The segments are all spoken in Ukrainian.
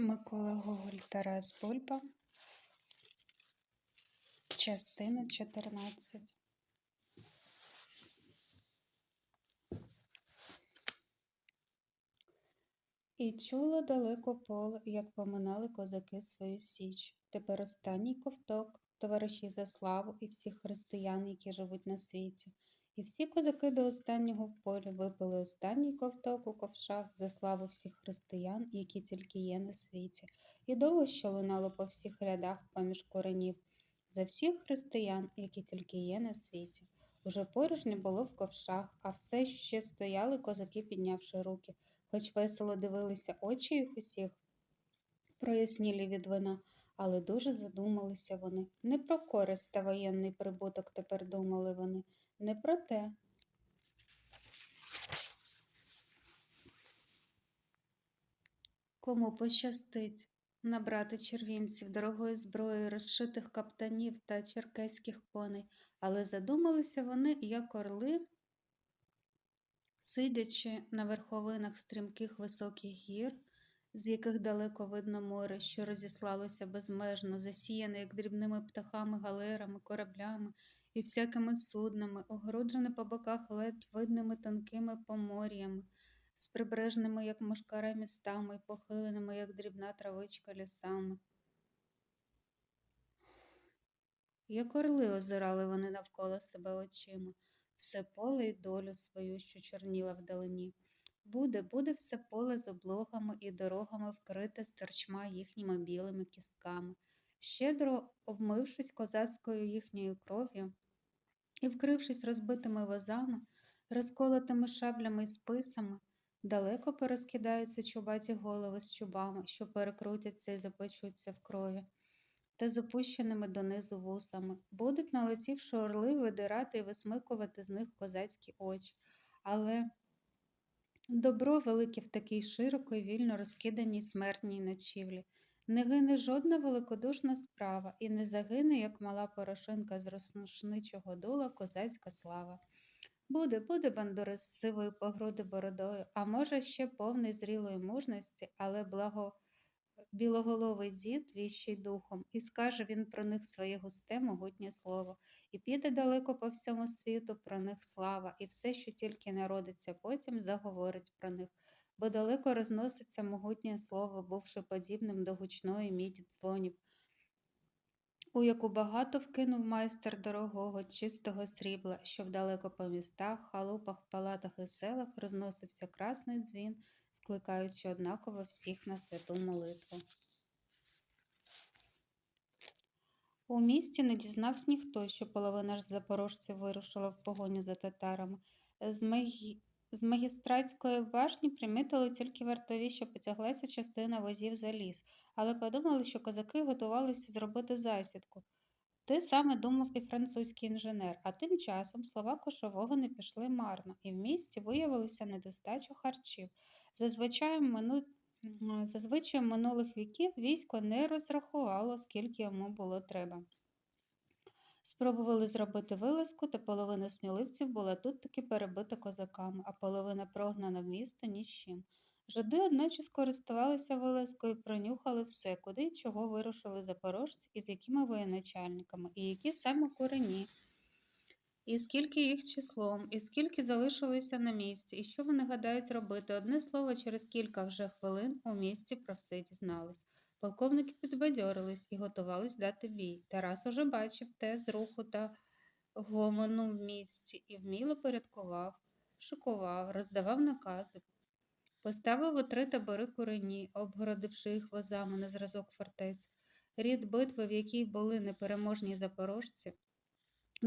Микола Гоголь, Тарас Бульба. Частина 14. І чуло далеко поле, як поминали козаки свою січ. Тепер останній ковток, товариші за славу і всіх християн, які живуть на світі. І всі козаки до останнього в випили останній ковток у ковшах за славу всіх християн, які тільки є на світі, і довго що лунало по всіх рядах поміж коренів. За всіх християн, які тільки є на світі. Уже порожньо було в ковшах, а все ще стояли козаки, піднявши руки, хоч весело дивилися очі їх усіх, прояснілі від вина, але дуже задумалися вони. Не про користь та воєнний прибуток тепер думали вони, не про те. Кому пощастить набрати червінців, дорогої зброї, розшитих каптанів та черкеських коней, але задумалися вони, як орли, сидячи на верховинах стрімких високих гір, з яких далеко видно море, що розіслалося безмежно, засіяне, як дрібними птахами, галерами, кораблями і всякими суднами, огороджене по боках ледь видними тонкими помор'ями, з прибережними, як мошкара, містами, і похиленими, як дрібна травичка лісами. Як орли озирали вони навколо себе очима, все поле й долю свою, що чорніла вдалині. Буде, буде все поле з облогами і дорогами вкрите сторчма їхніми білими кістками, щедро обмившись козацькою їхньою кров'ю і вкрившись розбитими возами, розколотими шаблями й списами, далеко порозкидаються чубаті голови з чубами, що перекрутяться і запечуться в крові, та з опущеними донизу вусами, будуть, налетівши орли, видирати і висмикувати з них козацькі очі. Але добро велике в такій широко і вільно розкиданій смертній ночівлі. Не гине жодна великодушна справа, і не загине, як мала порошинка з роснушничого дула, козацька слава. Буде, буде бандурист з сивою погруди бородою, а може, ще повний зрілої мужності, але благо білоголовий дід віщий духом, і скаже він про них своє густе, могутнє слово, і піде далеко по всьому світу про них слава, і все, що тільки народиться потім, заговорить про них, бо далеко розноситься могутнє слово, бувши подібним до гучної міді дзвонів, у яку багато вкинув майстер дорогого, чистого срібла, щоб далеко по містах, халупах, палатах і селах розносився красний дзвін, скликаючи однаково всіх на святу молитву. У місті не дізнався ніхто, що половина ж запорожців вирушила в погоню за татарами. З, магі... з магістратської башні примітили тільки вартові, що потяглася частина возів за ліс, але подумали, що козаки готувалися зробити засідку. Те саме думав і французький інженер, а тим часом слова кошового не пішли марно, і в місті виявилася недостача харчів. Зазвичай мину... Зазвичай минулих віків військо не розрахувало, скільки йому було треба. Спробували зробити вилазку, та половина сміливців була тут таки перебита козаками, а половина прогнана в місто ні з чим. Жиди, одначе, скористувалися вилазкою, пронюхали все, куди й чого вирушили запорожці, і з якими воєначальниками, і які саме корені, і скільки їх числом, і скільки залишилися на місці, і що вони гадають робити. Одне слово, через кілька вже хвилин у місті про все дізнались. Полковники підбадьорились і готувались дати бій. Тарас уже бачив те з руху та гомону в місці і вміло порядкував, шикував, роздавав накази. Поставив у три табори курені, обгородивши їх возами на зразок фортець. Рід битви, в якій були непереможні запорожці,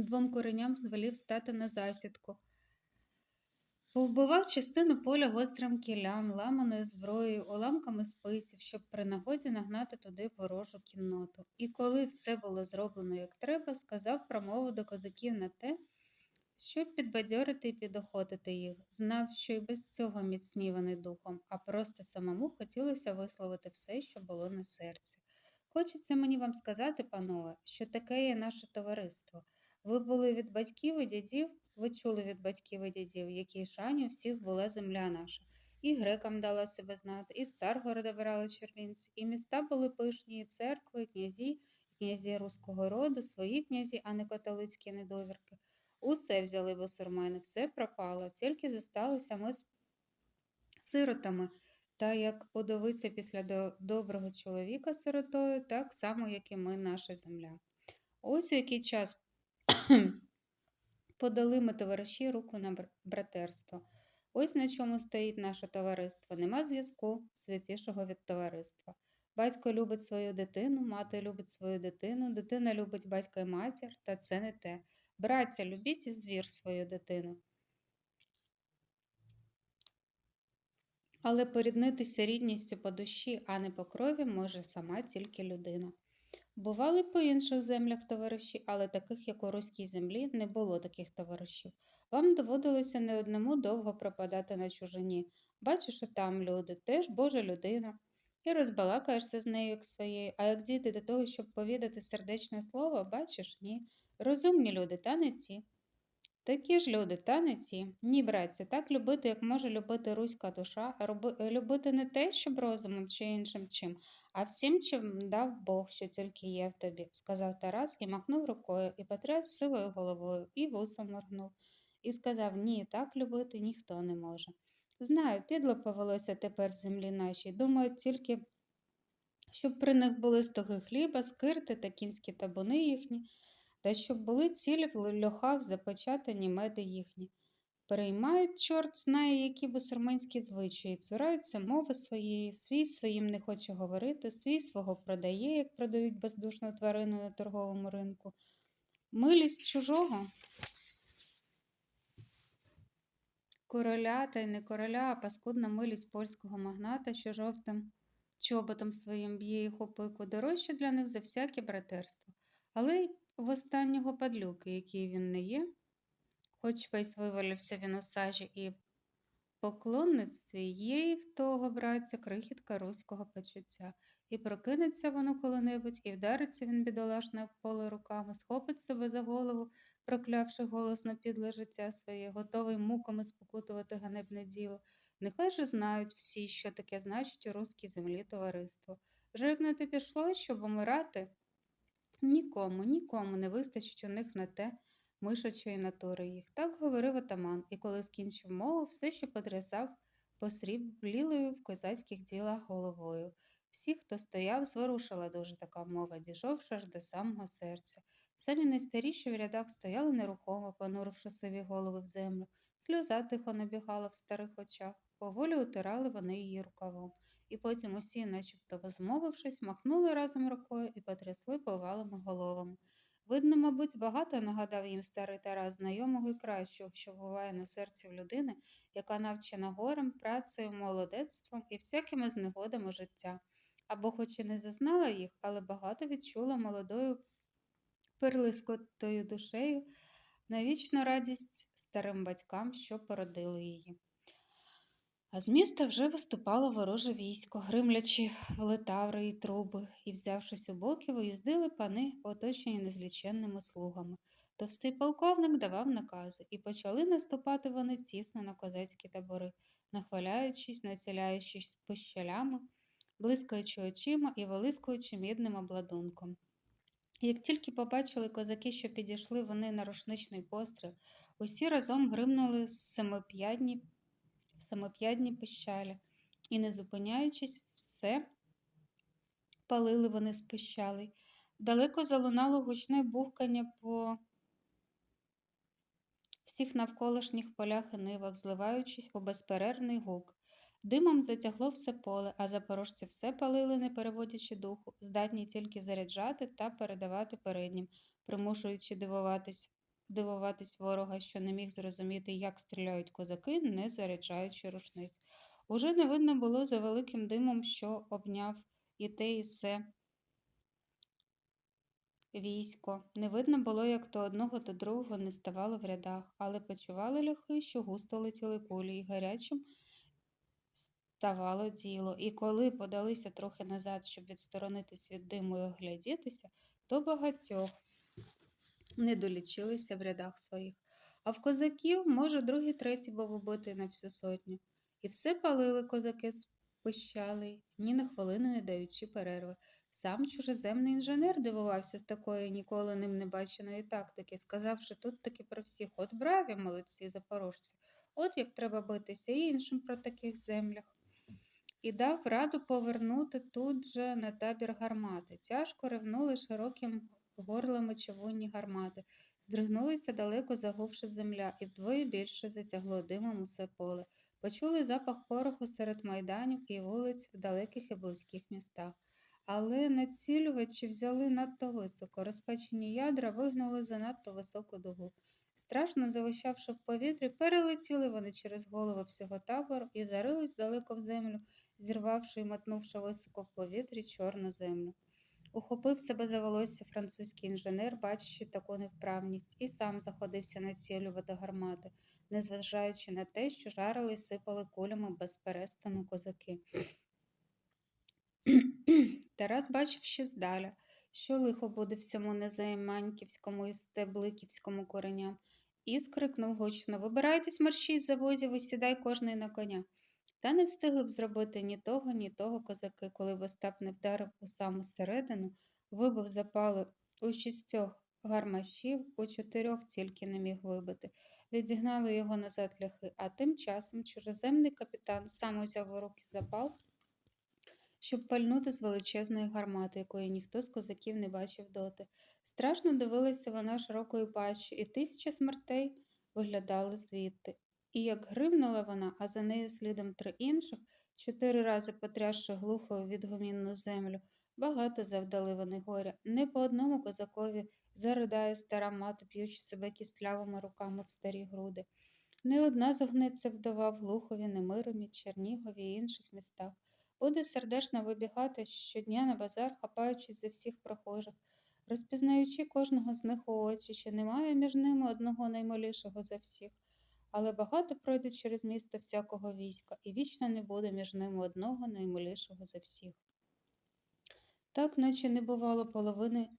двом куреням звелів стати на засідку. Повбивав частину поля гострим кілям, ламаною зброєю, уламками списів, щоб при нагоді нагнати туди ворожу кінноту. І коли все було зроблено як треба, сказав промову до козаків на те, щоб підбадьорити і підохотити їх. Знав, що й без цього міцні вони духом, а просто самому хотілося висловити все, що було на серці. Хочеться мені вам сказати, панове, що таке є наше товариство. Ви були від батьків і дідів, ви чули від батьків і дідів, якій шані всіх була земля наша. і грекам дала себе знати, і з Царгорода брали червінці, і міста були пишні, і церкви, і князі, і князі руського роду, свої князі, а не католицькі недовірки. Усе взяли босурмени, все пропало, тільки зосталися ми з сиротами. Та як удовиця після до- доброго чоловіка сиротою, так само, як і ми, наша земля. Ось у який час подали ми товариші руку на братерство. Ось на чому стоїть наше товариство. Нема зв'язку святішого від товариства. Батько любить свою дитину, мати любить свою дитину, дитина любить батька і матір, та це не те. Браття, любіть і звір свою дитину. Але поріднитися рідністю по душі, а не по крові, може сама тільки людина. Бували по інших землях товариші, але таких, як у руській землі, не було таких товаришів. Вам доводилося не одному довго пропадати на чужині. Бачиш, що там люди, теж Божа людина. І розбалакаєшся з нею як своєю, а як дійти до того, щоб повідати сердечне слово, бачиш, ні. Розумні люди, та не ті. Такі ж люди, та не ті. Ні, братці, так любити, як може любити руська душа, роби- любити не те, щоб розумом чи іншим чим, а всім, чим дав Бог, що тільки є в тобі, сказав Тарас і махнув рукою, і потряс сивою головою, і вусом моргнув, і сказав: Ні, так любити ніхто не може. Знаю, підло повелося тепер в землі нашій. Думаю, тільки, щоб при них були стоги хліба, скирти та кінські табуни їхні, та щоб були цілі в льохах запечатані меди їхні. Переймають чорт знає, які бусурменські звичаї, цураються мови своєї, свій своїм не хоче говорити, свій свого продає, як продають бездушну тварину на торговому ринку. Милість чужого. Короля та й не короля, а паскудна милість польського магната, що жовтим чоботом своїм б'є їх у пику, дорожче для них за всяке братерство. Але й в останнього падлюки, який він не є, хоч весь вивалився він у сажі і поклонництві є і в того братця крихітка руського почуття. І прокинеться воно коли-небудь, і вдариться він бідолашне поле руками, схопить себе за голову, проклявши голосно підле життя своє, готовий муками спокутувати ганебне діло. Нехай же знають всі, що таке значить у руській землі товариство. Живнути пішло, щоб умирати. Нікому, нікому не вистачить у них на те мишачої натури їх. Так говорив отаман, і коли скінчив мову, все ще потрясав посріблілою в козацьких ділах головою. Всі, хто стояв, зворушила дуже така мова, дійшовши аж до самого серця. Самі найстаріші в рядах стояли нерухомо, понуривши сиві голови в землю. Сльоза тихо набігала в старих очах. Поволі утирали вони її рукавом. І потім усі, начебто змовившись, махнули разом рукою і потрясли повалими головами. Видно, мабуть, багато нагадав їм старий Тарас знайомого і кращого, що буває на серці в людини, яка навчена горем, працею, молодецтвом і всякими знегодами життя. Або хоч і не зазнала їх, але багато відчула молодою перлискотою душею на вічну радість старим батькам, що породили її. А з міста вже виступало вороже військо, гримлячи летаври і труби, і, взявшись у боки, виїздили пани, оточені незліченними слугами. Товстий полковник давав накази, і почали наступати вони тісно на козацькі табори, нахваляючись, націляючись пищалями, блискаючи очима і вилискуючи мідним обладунком. Як тільки побачили козаки, що підійшли вони на рушничний постріл, усі разом гримнули семип'ядні в самоп'ядні пищалі, і, не зупиняючись, все палили вони з пищалей. Далеко залунало гучне бухкання по всіх навколишніх полях і нивах, зливаючись у безперервний гук. Димом затягло все поле, а запорожці все палили, не переводячи духу, здатні тільки заряджати та передавати переднім, примушуючи дивуватись дивуватись ворога, що не міг зрозуміти, як стріляють козаки, не заряджаючи рушниць. Уже не видно було за великим димом, що обняв і те, і се військо. Не видно було, як то одного, то другого не ставало в рядах, але почували ляхи, що густо летіли кулі, і гарячим ставало діло. І коли подалися трохи назад, щоб відсторонитись від диму і оглядітися, то багатьох не долічилися в рядах своїх. А в козаків, може, третій був убитий на всю сотню. І все палили козаки спищали, ні на хвилину не даючи перерви. Сам чужеземний інженер дивувався з такої ніколи ним не баченої тактики, сказавши тут таки про всіх от браві, молодці запорожці, от як треба битися і іншим про таких землях. І дав раду повернути тут же на табір гармати. Тяжко ревнули широким горлами човунні гармати. Здригнулися далеко загувши земля, і вдвоє більше затягло димом усе поле. Почули запах пороху серед майданів і вулиць в далеких і близьких містах. Але націлювачі взяли надто високо, розпечені ядра вигнули за надто високу дугу. Страшно завищавши в повітрі, перелетіли вони через голови всього табору і зарились далеко в землю, зірвавши і мотнувши високо в повітрі чорну землю. Ухопив себе за волосся французький інженер, бачачи таку невправність, і сам заходився націлювати гармати, незважаючи на те, що жарили й сипали кулями без перестану козаки. Тарас бачив ще здаля, що лихо буде всьому незайманьківському і стебликівському кореням, і скрикнув гучно Вибирайтесь мерщій з завозів і сідай кожний на коня. Та не встигли б зробити ні того, ні того козаки, коли б Остап не вдарив у саму середину, вибив запали у шістьох гармашів, у чотирьох тільки не міг вибити. Відігнали його назад ляхи, а тим часом чужеземний капітан сам узяв у руки запал, щоб пальнути з величезної гармати, якої ніхто з козаків не бачив доти. Страшно дивилася вона широкою пащу, і тисяча смертей виглядали звідти. І як гримнула вона, а за нею слідом три інших, чотири рази потрясши глухо відгомінну землю, багато завдали вони горя. Не по одному козакові заридає стара мати, п'ючи себе кістлявими руками в старі груди. Не одна загнеться вдова в Глухові, Немиромі, Чернігові і інших містах. Буде сердечно вибігати щодня на базар, хапаючись за всіх прохожих, розпізнаючи кожного з них у очі, що немає між ними одного наймалішого за всіх. Але багато пройде через місто всякого війська, і вічно не буде між ними одного наймилішого за всіх. Так, наче не бувало половини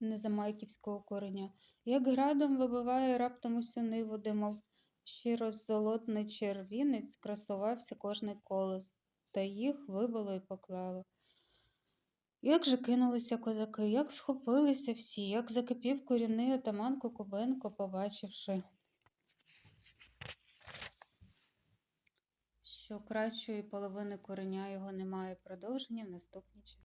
незамайківського кореня, як градом вибиває раптом усю ниву, де, мов щирозолотний червінець, красувався кожний колос, та їх вибило і поклало. Як же кинулися козаки, як схопилися всі, як закипів корінний отаман Кокубенко, побачивши. Що кращої половини кореня його немає продовження в наступній частині.